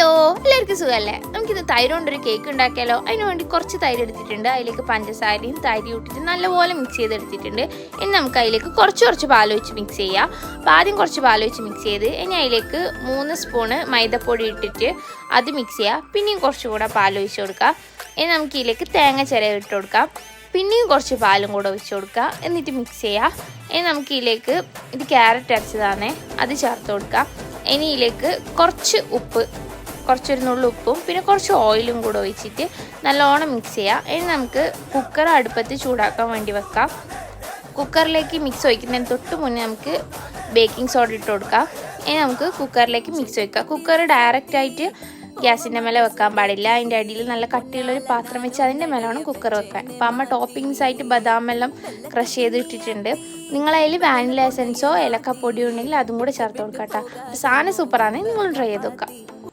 Hello എല്ലാവർക്കും സുഖമല്ലേ നമുക്കിന്ന് തൈര് കൊണ്ടൊരു കേക്ക് ഉണ്ടാക്കിയാലോ? അതിന് വേണ്ടി കുറച്ച് തൈര് എടുത്തിട്ടുണ്ട്. അതിലേക്ക് പഞ്ചസാരയും തൈര് ഇട്ടിട്ട് നല്ലപോലെ മിക്സ് ചെയ്തെടുത്തിട്ടുണ്ട്. ഇനി നമുക്ക് അതിലേക്ക് കുറച്ച് കുറച്ച് പാൽ വെച്ച് മിക്സ് ചെയ്യാം. അപ്പോൾ ആദ്യം കുറച്ച് പാൽ വെച്ച് മിക്സ് ചെയ്ത് ഇനി അതിലേക്ക് മൂന്ന് സ്പൂണ് മൈദപ്പൊടി ഇട്ടിട്ട് അത് മിക്സ് ചെയ്യുക പിന്നെയും കുറച്ചുകൂടെ പാൽ ഒഴിച്ച് കൊടുക്കാം. ഇനി നമുക്ക് ഇതിലേക്ക് തേങ്ങ ചിരവ് ഇട്ട് കൊടുക്കാം. പിന്നെയും കുറച്ച് പാലും കൂടെ ഒഴിച്ച് കൊടുക്കുക എന്നിട്ട് മിക്സ് ചെയ്യുക ഇനി നമുക്ക് ഇതിലേക്ക് ഇത് ക്യാരറ്റ് അരച്ചതാണേ. അത് ചേർത്ത് കൊടുക്കാം. ഇനി ഇതിലേക്ക് കുറച്ച് ഉപ്പ് കുറച്ചൊരു നുള്ളു ഉപ്പും പിന്നെ കുറച്ച് ഓയിലും കൂടെ ഒഴിച്ചിട്ട് നല്ലോണം മിക്സ് ചെയ്യാം. ഇനി നമുക്ക് കുക്കർ അടുപ്പത്ത് ചൂടാക്കാൻ വേണ്ടി വെക്കാം. കുക്കറിലേക്ക് മിക്സ് ഒഴിക്കുന്നതിന് തൊട്ട് മുന്നേ നമുക്ക് ബേക്കിംഗ് സോഡ ഇട്ട് കൊടുക്കാം. ഇനി നമുക്ക് കുക്കറിലേക്ക് മിക്സ് ഒഴിക്കാം. കുക്കർ ഡയറക്റ്റ് ആയിട്ട് ഗ്യാസിന്റെ മേലെ വെക്കാൻ പാടില്ല. അതിന്റെ അടിയിൽ നല്ല കട്ടിയുള്ളൊരു പാത്രം വെച്ച് അതിന്റെ മേലെ വേണം കുക്കർ വെക്കാൻ. അപ്പം അമ്മ ടോപ്പിങ്സ് ആയിട്ട് ബദാം എല്ലാം ക്രഷ് ചെയ്ത് ഇട്ടിട്ടുണ്ട്. നിങ്ങളതിൽ വാനില എസൻസോ ഏലക്കപ്പൊടിയോ ഉണ്ടെങ്കിൽ അതും കൂടെ ചേർത്ത് കൊടുക്കാം കേട്ടോ. സാധനം സൂപ്പറാണ് നിങ്ങൾ ട്രൈ ചെയ്ത് നോക്കാം.